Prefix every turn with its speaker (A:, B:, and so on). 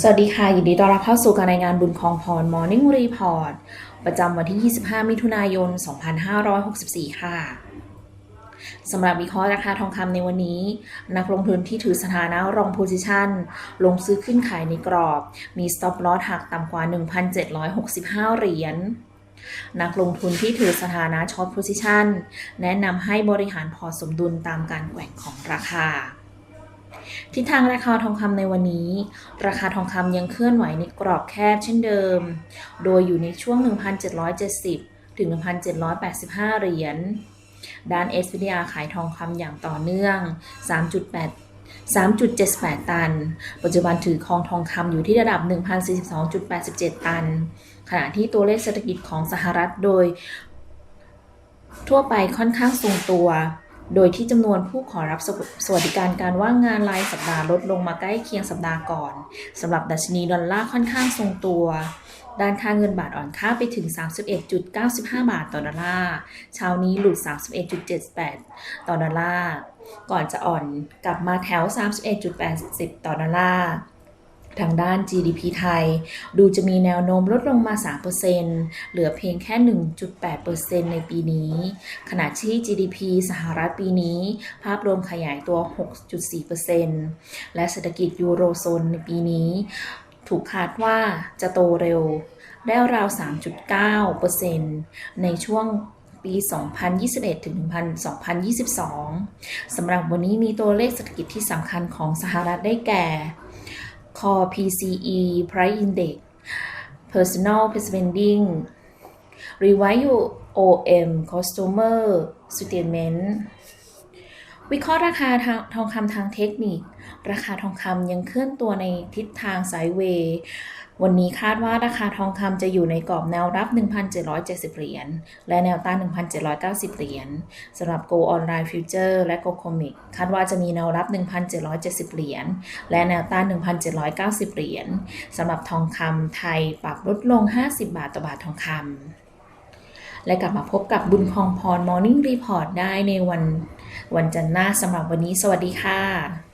A: สวัสดีค่ะ ยินดีต้อนรับเข้าสู่การรายงานบุญคลองพร Morning Report ประจำวันที่ 25 มิถุนายน 2564 ค่ะสำหรับวิเคราะห์ราคาทองคำในวันนี้ นักลงทุนที่ถือสถานะรองโพซิชันลงซื้อขึ้นขายในกรอบ มี stop loss หักต่ำกว่า 1,765 เหรียญนักลงทุนที่ถือสถานะช็อตโพซิชันแนะนำให้บริหารพอสมดุลตามการแกว่งของราคา ทิศทางราคาทองคำในวันนี้ ราคาทองคำยังเคลื่อนไหวในกรอบแคบเช่นเดิม โดยอยู่ในช่วง 1,770 ถึง 1,785 เหรียญ ด้าน SPDR ขายทองคำอย่างต่อเนื่อง 3.8 3.78 ตัน ปัจจุบันถือครองทองคำอยู่ที่ระดับ 1,042.87 ตัน ขณะที่ตัวเลขเศรษฐกิจของสหรัฐโดย ทั่วไปค่อนข้างทรงตัว โดยที่จำนวนผู้ขอรับสวัสดิการการว่างงานรายสัปดาห์ลดลงมาใกล้เคียงสัปดาห์ก่อนสำหรับดัชนีดอลลาร์ค่อนข้างทรงตัว ด้านค่าเงินบาทอ่อนค่าไปถึง 31.95 บาทต่อดอลลาร์ เช้านี้หลุด 31.78 ต่อดอลลาร์ ก่อนจะอ่อนกลับมาแถว 31.80 ต่อดอลลาร์ ทางด้าน GDP ไทย ดูจะมีแนวโน้มลดลงมา 3%เหลือเพียงแค่ 1.8%ในปีนี้ ขณะที่ GDP สหรัฐปีนี้ ภาพรวมขยายตัว 6.4%และเศรษฐกิจยูโรโซนในปีนี้ ถูกคาดว่าจะโตเร็ว ได้ราว 3.9%ในช่วงปี 2021 ถึง 2022 สำหรับวันนี้มีตัวเลขเศรษฐกิจที่สำคัญของสหรัฐได้แก่ Core PCE Price Index Personal Spending Review OM Customer Statement วิเคราะห์ราคาททองคำทางเทคนิค ราคาทองคำยังเคลื่อนตัวในทิศทางไซด์เวย์วันนี้คาดว่าราคาทองคำจะอยู่ในกรอบแนวรับ 1,770 เหรียญ และแนวต้าน 1,790 เหรียญสำหรับ Go Online Future และ Go Comic คาดว่าจะมีแนวรับ 1,770 เหรียญ และแนวต้าน 1,790 เหรียญสำหรับทองคำไทยปรับลดลง 50 บาทต่อบาททองคำ และกลับมาพบกับบุญคลองพร Morning Report ได้ในวันวันจันทร์หน้าสำหรับวันนี้ สวัสดีค่ะ